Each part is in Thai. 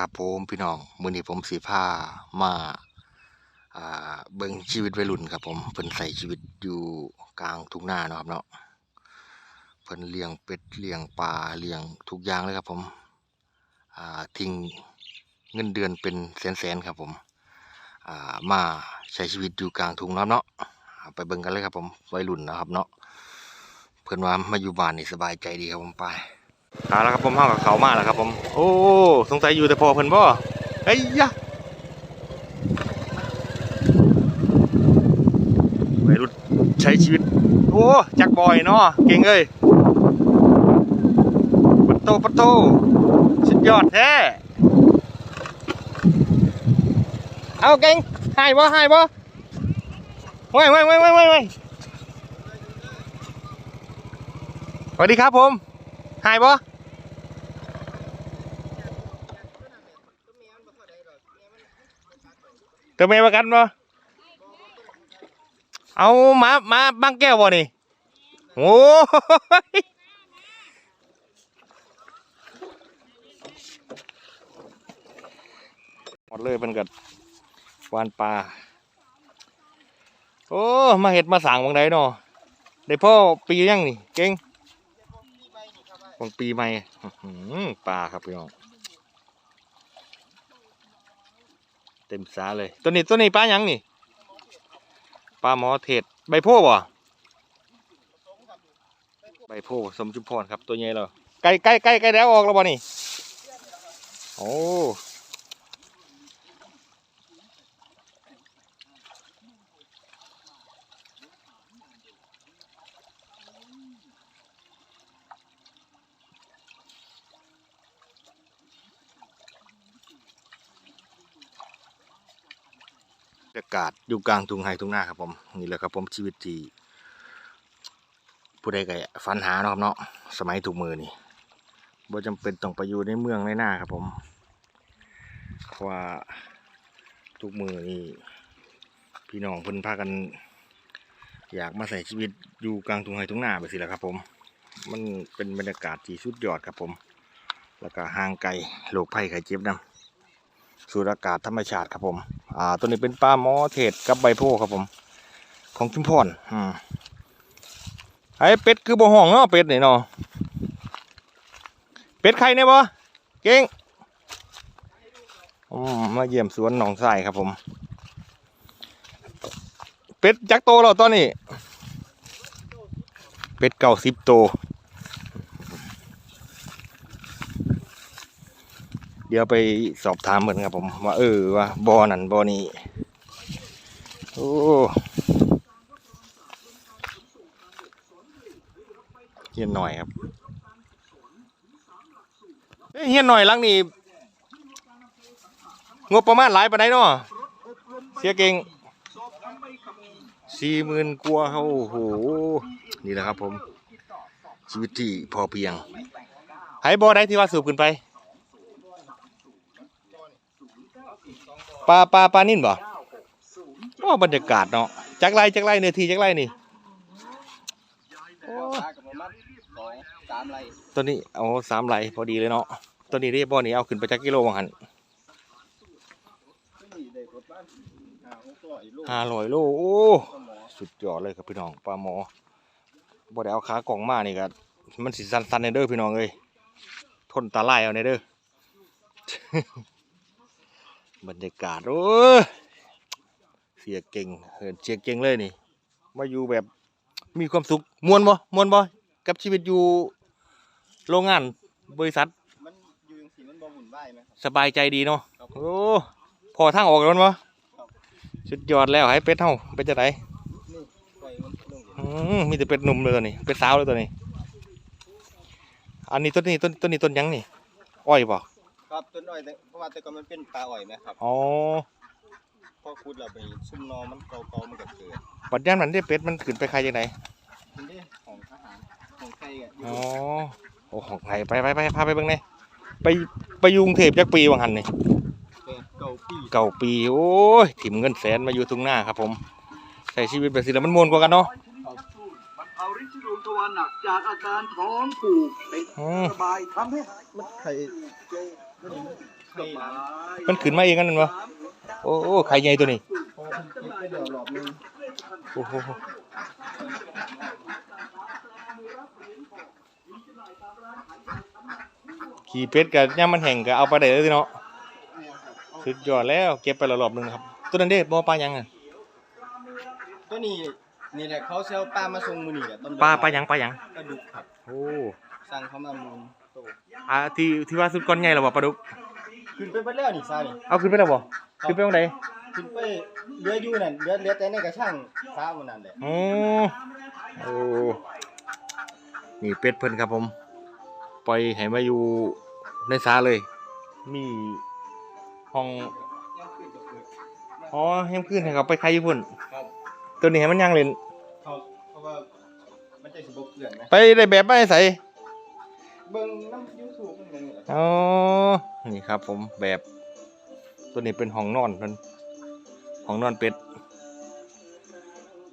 ครับผมพี่น้องมือนี้ผมสิพามาอ่าเบิ่งชีวิตวัยรุ่นครับผมเพิ่นใส่ชีวิตอยู่กลางทุ่งนาเนาะครับเนาะเพิ่นเลี้ยงเป็ดเลี้ยงปลาเลี้ยงทุกอย่างเลยครับผมทิ้งเงินเดือนเป็นแสนๆครับผมามาใช้ชีวิตอยู่กลางทุ่งเนาะเนาะไปเบิ่งกันเลยครับผมวัยรุ่นนะครับเนาะเพิ่นว่ามาอยู่บ้านนี่สบายใจดีครับผมไป เอาละครับผมเข้ากับเขามาแล้วครับผม โอ้ สงสัยอยู่แต่พอเพิ่นบ่เฮ้ยยะวัยรุ่นใช้ชีวิต โอ้จักบอยเนาะเก่งเอ้ยปัตโตปัตโตสุดยอดแท้เอาเก่งให้บ่ให้บ่เว้ยเว้ยเว้ยเว้ยเว้ยเว้ยสวัสดีครับผม หายปะตัวเมียประกันปะเอามามาบางแก้วบ่นี่โอ้หมดเลยเป็นกัดวานปลาโอ้ มาเห็ดมาสั่งบางไดเนาะได้พ่อปียังนี่ เก่ง ของปีใหม่ปลาครับพี่น้องเต็มสาเลย ตัวนี้ตัวนี้ปลาหยังนี่ปลาหมอเทศใบโพบ่ใบโพสมจุมพรครับตัวใหญ่เราใกล้ใกล้ใกล้ใกล้แล้วออกแล้วบ่นี่โอ้าศอยู่กลางทุ่งไร่ทุ่งนาครับผมนี่แหละครับผมชีวิตที่ผู้ใดก็ฝันหาเนาะครับเนาะสมัยถูกมือนี่บ่จำเป็นต้องไปอยู่ในเมืองในหน้าครับผมเพราะว่าทุกมือนี่พี่น้องเพิ่นพากัน อยากมาใส่ชีวิตอยู่กลางทุ่งไร่ทุ่งนาไปสิแหละครับผม มันเป็นบรรยากาศที่สุดยอดครับผม แล้วก็ห่างไกลโรคภัยไข้เจ็บนํสูดอากาศธรรมชาติครับผม อ่าตัวนี้เป็นปลาหมอเทศกับใบโพครับผม ของชุมพรอืมไอ้เป็ดคือบ่ห้องเนาะเป็ดนี่เนาะเป็ดใครเนี่ยบ่เก่งอืมมาเยี่ยมสวนหนองทรายครับผม เป็ดจักโตแล้วตอนนี้ เป็ดเก่าสิบโต เดี๋ยวไปสอบถามเหมือนครับผมว่าเออว่าบอนั่นบอนี่โอ้เฮียนหน่อยครับเฮียนหน่อยลังนี่งบประมาณหลายปานใดเนาะเสียเก่งสี่หมื่นกว่าเขาโอ้โหนี่แหละครับผมชีวิตที่พอเพียงให้บอได้ที่ว่าสูบขึ้นไป ปลาปลาปลานิ่นบ่โอ้บรรยากาศเนาะจักไรจักไรเนื้อที่จักไรนี่โอ้ปลากับประมาณสองสามไรตัวนี้เอาสามไหลพอดีเลยเนาะตัวนี้เรียบบ่อนี้เอาขึ้นไปจักกิโลวังหันห้าร้อยลูกห้าร้อยโลโอ้สุดยอดเลยครับพี่น้องปลาหมอบ่ได้เอาขากล่องมานี่ก็มันสิสันๆในเด้อพี่น้องเอ้ยทนตาลายเอาในเด้อ บรรยากาศ โอ้ยเสียเก่งเหินเสียเก่งเลยนี่ มาอยู่แบบมีความสุขมวนบ่มวนบ่กับชีวิตอยู่โรงงานบริษัท มันอยู่จังสีมันบ่หุ่นไหวายไหมครับ สบายใจดีเนาะครับโอ้พอทางออกแล้วมั้ครับสุดยอดแล้วให้เป็ดเฮาเป็ดจะไดนี่ปล่อยมันลงอยู่อืมมีแต่เป็ดหนุ่มเลยตัวนี้เป็ดสาวเลยตัวนี้ อันนี้ต้นนี้ต้นต้นนี้ต้นหยังนี่ อ้อยบ่ ครับต้นอ้อยแต่เพราะว่าแต่ก่อนมันเป็นปลาอ้อยไหมครับอ๋อพอขุดเราไปซุ่มนอมันเก่าๆมันก็เกิดปัดย่านมันได้เป็ดมันขึ้นไปใครจังไดทีนี้ของทหารของไก่อะอยู่อ๋อโอ้ของไผไปไปไปพาไปเบิ่งแหน่ไปไปอยุงเทพจักปีว่าหันนี่แต่เก่าปีเก่าปีโอ้ยถิ่มเงินแสนมาอยู่ตรงหน้าครับผมใช้ชีวิตแบบสิแล้วมันม่วนกว่ากันเนาะบรรเทาฤทธิ์ที่ดวงทวารหนักจากอาการท้องผูกเป็นอืมสบายทำให้หายมันไข่ไข่ข่หลัง มันขึ้นมาเองกันนั่นวะโอ้โอ้ไข่ใหญ่ตัวนี้เพราะว่าเพิ่นเก็บไปเดี๋ยวรอบนึงโอ้โหขี่เป็ดกับย่ามมันแห้งก็เอาไปได้เลยสิเนาะสุดยอดแล้วเก็บไปแล้วรอบหนึงครับ ตัวนั้นเด้บ่ปลายังอะตัวนี้นี่แหละเขาเซลปลามาส่งมื้อนี้แหละต้นปลาปลายังปลายังปลาดุกครับโอ้สั่งเขามามูลโต อ่าที่ที่ว่าสุดก้อนใหญ่แล้วบ่ปลาดุกขึ้นไปเบิดแล้วนี่ซ่านี่เอาขึ้นไปแล้วบ่ขึ้นไปตรงไหนขึ้นไปเหลืออยู่นั่นเหลือเหลือแต่ในกระช่างซ่าหมดนั่นแหละโอ้โอ้นี่เป็ดเพิ่นครับผม ปล่อยให้มาอยู่ในสาเลย มีห้องยังขึ้นจะเปิดอ๋อแฮมขึ้นให้เขาไปใครญี่ปุ่นครับตัวนี้ให้มันย่างเล่นเขาเพราะว่ามันจะสิบ่เปื้อนนะไปได้แบบไม่ใส่ อ๋อ นี่ครับผมแบบตัวนี้เป็นห้องนอนเพิ่นห้องนอนเป็ด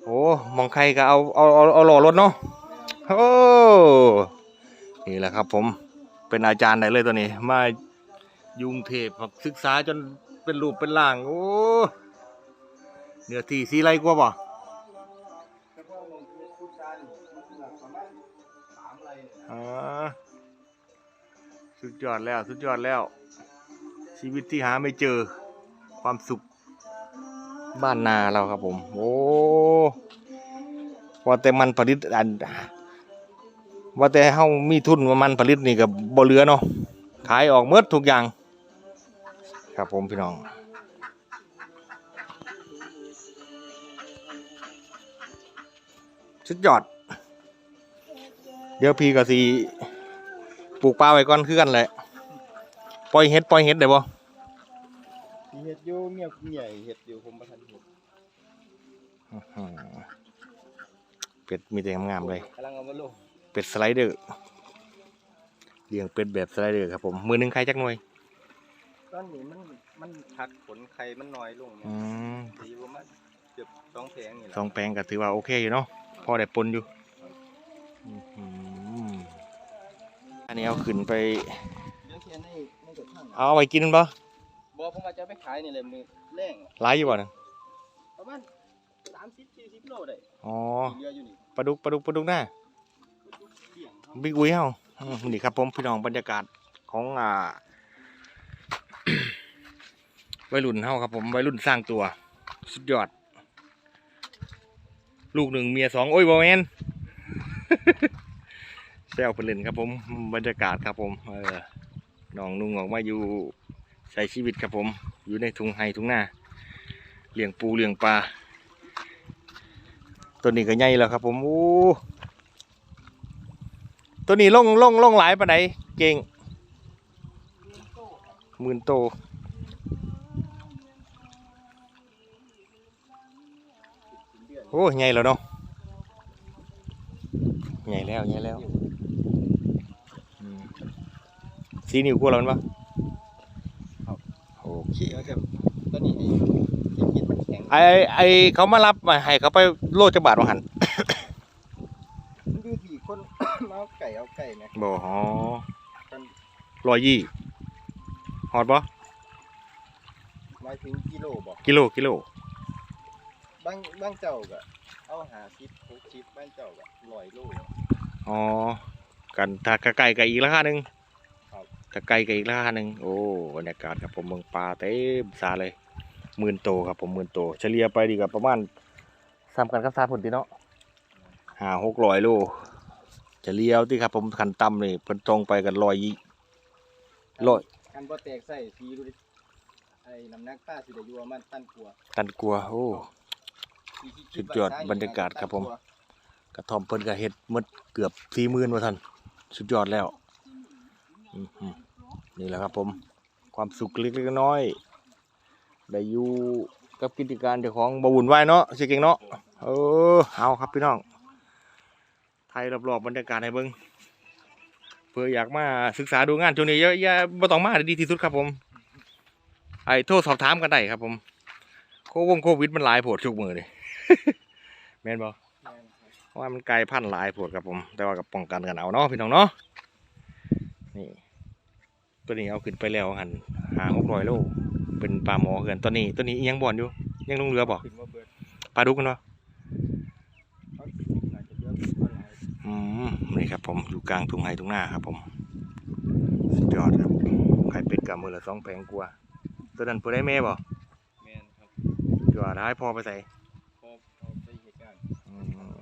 โอ้ มองใครก็เอาเอาเอาเอาหล่อรถเนาะ โอ้ นี่แหละครับผมเป็นอาจารย์ได้เลยตัวนี้ มายุงเทพศึกษาจนเป็นรูปเป็นร่าง โอ้เนื้อที่สีไรกว่าบ่แต่พอลงเฟซบุ๊กกันมันหลักประมา สุดยอดแล้ว สุดยอดแล้ว ชีวิตที่หาไม่เจอความสุข บ้านนาเราครับผม โอ้ว่าแต่มันผลิตอันว่าแต่เฮามีทุนว่ามันผลิตนี่กับบ่เหลือเนาะขายออกเมดทุกอย่าง ครับผมพี่น้องสุดยอด เดี๋ยวพี่ก็สิป ลูกปลาไว้ก่อนคือกันแหละปล่อยเห็ดปล่อยเห็ดได้บ่มีเฮ็ดอยู่เมียเมียเฮ็ดอยู่ผมบ่ทันเฮ็ดอื้อหือเป็ดมีแต่งามๆเลย กำลังเอามาลงเป็ดสไลเดอร์เลี้ยงเป็ดแบบสไลเดอร์ครับผม มือหนึงใครจักหน่วย ตอนนี้มันมันพักผลไข่มันน้อยลงเนี่ยอืมสีประมาณเกือบสองแผงนี่แหละสองแปลงก็ถือว่าโอเคอยู่เนาะพอได้ปนอยู่อื้อหือ อันนี้เอาขึ้นไป เดี๋ยวเทียนในในกระทั่งเอาไว้กินบ่บอกผมว่าจะเอาไปขายนี่เลยมือแรงหลายอยู่บ่นะประมาณสามสิบสี่สิบโลได้อ๋อเหลืออยู่นี่ปลาดุกปลาดุกปลาดุกหน้าเที่ยงครับบิ๊กอุ้ยเฮาอืมนี่ครับผมพี่น้องบรรยากาศของอ่า วัยรุ่นเฮาครับผมวัยรุ่นสร้างตัว สุดยอด ลูกหนึ่งเมียสองโอ้ยบอแมน แซวเพิ่นเล่นครับผมบรรยากาศครับผมเออน้องนุ่งออกมาอยู่ใช้ชีวิตครับผม อยู่ในทุ่งไห่ทุ่งหน้าเลี้ยงปูเลี้ยงปลาตัวนี้ก็ใหญ่แล้วครับผมโอ้ตัวนี้ลงลงลงหลายปานเก่งหมื่นโตโอ้ใหญ่แล้วเนาะใหญ่แล้วใหญ่แล้ว สีนิ้วกลัวแล้วมันปะโอเคเดี๋ยวจะตอนนี้ไอ้ไอ้กินมันแข็งไอไอเขามารับมาให้เขาไปโลดจักบาทมาหันมันอยู่ที่คนมาเอาไก่เอาไก่ไงบ่ฮอร้อยยี่ฮอดบ่หมายถึงกิโลบอกกิโลกิโลบางบางเจ้าก็เอาหาสิบหกสิบบางเจ้าก็ร้อยโล อ๋อกันถ้ากะไก่กับอีกราคาหนึ่ง ครับกะไก่กับอีกราคาหนึ่งโอ้บรรยากาศครับผมเมืองปลาเต็มสาเลยหมื่นโตครับผมหมื่นโต เฉลี่ยไปดีกับประมาณสามกันกับสามผลตีเนาะห้าหกร้อยโลเฉลี่ยเอาที่ครับผมขันต่ำนี่เพิ่นตรงไปกันร้อยยี่ร้อยกันบ่แตกใส่สีดูดิไอ้น้ำหนักป้าสิได้อยู่ประมาณตันกว่าตันกลัวโอ้สี่สิบสุดยอดบรรยากาศครับผม กระท่อมเพิ่นก็เฮ็ดหมดเกือบสี่หมื่นว่าท่านสุดยอดแล้ว อื้อหือ นี่แหละครับผมความสุขเล็กๆน้อยได้อยู่กับกิจการเจ้าของบวุ่นวายเนาะสิเก่งเนาะเออเอาครับพี่น้องไทยรอบๆบรรยากาศให้เบิ่งเพื่ออยากมาศึกษาดูงานช่วงนี้อย่าอย่าบ่ต้องมาดีที่สุดครับผม ไอ้โทรสอบถามกันได้ครับผมโควงโควิดมันหลายโผดชุกมือเลยแม่นบ่เพราะว่ามันไกลพันหลายโผดครับผม แต่ว่ากับป้องกันกันเอาเนาะพี่น้องเนาะนี่ ตัวนี้เอาขึ้นไปแล้วหันหาหกร้อยโลเป็นปลาหมอเกินตัวนี้ตัวนี้ยังบ่อนอยู่ ยังลงเรือบ่ขึ้นมาเบิดปลาดุกกันวะเขาน่าจะเยอะกว่าหลายอืมนี่ครับผมอยู่กลางทุ่งไร่ทุ่งนาครับผมสุดยอดครับไข่เป็ดกับมือละสองแพงกว่าตัวนั้นผู้ได้แม่บ่แมนครับตัวได้พอไปใส่พอเอาไปเหตุการณ์อืม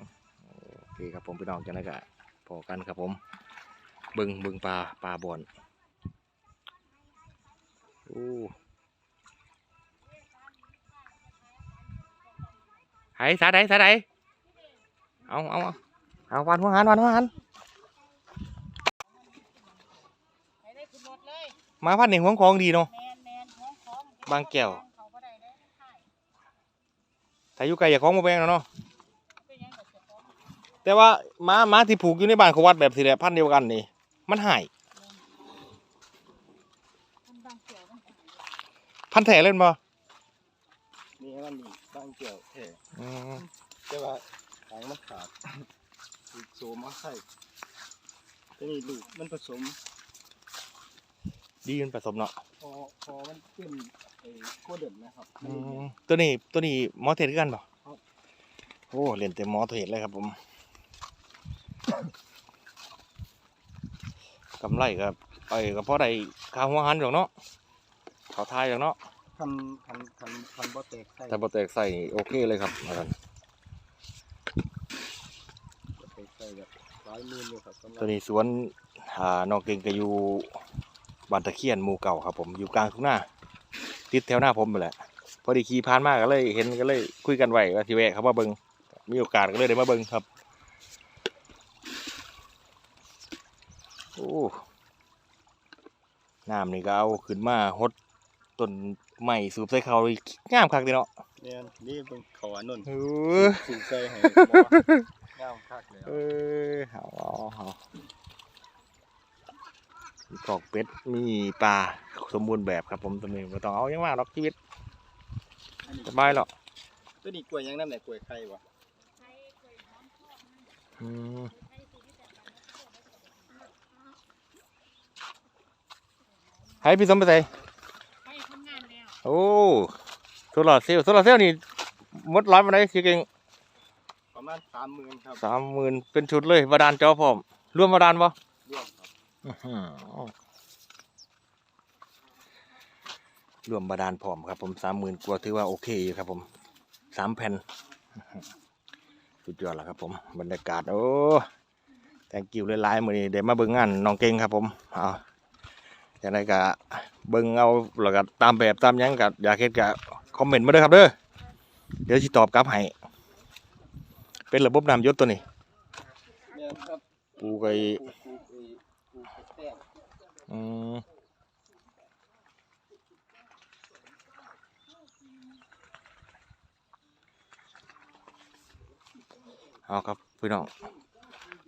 โอเคครับผมพี่น้องจังไดก็พอกันครับผมเบึงเบึงปลาปลาบ่อน โอ้ไห้สาใดสาใดเอาเอาเอาเอาวันหัวหันวันหัวหันไปได้ขึ้นรถเลยมาพันหนึ่งของของดีเนาะแมนแมนของของบางแก้วเขาบ่ได้ได้ใช่ถ้าอยู่ไกลอย่าของมาแพงแล้วเนาะเป็นหยังกับเจ้าของแต่ว่าม้าม้าที่ผูกอยู่ในบ้านเขาวัดแบบสิแหละพันธุ์เดียวกันนี่ มันหาย มันบางเกี่ยวมันหาย พันธุ์แท้เล่นบ่นี่ให้มันดีบางเกี่ยวแท้อืมแต่ว่าหางมันขาดลูกโสมมาใส่ตัวนี้ลูกมันผสม ดีมันผสมเนาะพอพอมันเป็นไอ้โคเดินนะครับอืมตัวนี้ตัวนี้หมอเทศคือกันบ่ครับโอ้เรียนแต่หมอเทศเลยครับผมกำไรกับไอ้ก็พอได้ค่าหัวหันหรอกเนาะ เขาทายหรอกเนาะคันคันคันคันบ่แตกใส่แต่บ่แตกใส่นี่โอเคเลยครับอาจารย์บ่แตกใส่แบบหลายหมื่นเลยครับสำหรับตัวนี้สวนอ่านอกเก่งก็อยู่บ้านตะเคียนหมู่เก่าครับ ผมอยู่กลางทุ่งนาติดแถวหน้าผมไปแหละพอดีขี่ผ่านมาก็เลย เห็นก็เลยคุยกันไว้ว่าสิแวะเขามาเบิ่งมีโอกาสก็เลยได้มาเบิ่งครับโอ้น้ำนี่ก็เอาขึ้นมาหด ต้นไม้สูบใส่เขาเลยงามคักเดีเนาะแม่นนี่เบิ่งเขาอันนั้นเออสูงใส่ให้บ่งามคักเลยเออเอาเอาเอามีกอกเป็ดมีปลาสมบูรณ์แบบครับผมตัวนี้ไม่ต้องเอาอยังมากหรอกชีวิตสบายหรอกตัวนี้กล้วยยังนำไหนกล้วยไข่บ่ใช้เคยน้ำท่วมมันอืมใช้ชีวิตแต่ละท่วมให้พี่สมไปใส่ ไปทำงานแล้ว โอ้โซ ลาร์เซลล์โซลาร์เซลล์นี่หมดร้อยมาได้สิเก่งประมาณ30,000ครับสามหมื่นเป็นชุดเลยบาดาลจอพร้อมรวมบาดาลปะรวมครับอื้อหือรวมบาดาลพร้อมครับ ผมสามหมื่นกว่าถือว่าโอเคอยู่ครับ ผมสามแผ่นสุดยอดแล้วครับ ผมบรรยากาศโอ้แตงกิวหลายๆมือนี้เดี๋ยวมาเบิ่งงานน้องเก่งครับ ผมเอาอย่างไรก็เบิ่งเอาแล้วก็ตามแบบตามหยังก็อยากเห็นก็ คอมเมนต์มาด้อครับเด้อเดี๋ยวสิตอบกลับให้เป็นระบบน้ำยศตัวนี้ปูไก่ปลูกปลูกไปอ้แต้มอืมเอาครับพี่น้อง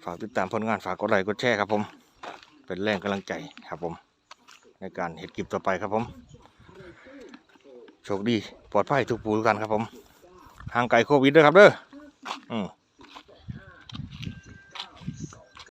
ฝากติดตามผลงานฝากกดไลค์กดแชร์ครับผม เป็นแรงกำลังใจครับผม ในการเห็ดกิบต่อไปครับผม โชคดี ปลอดภัยทุกปูทุกท่านครับผมห่างไกลโควิดด้วยครับเด้ออืม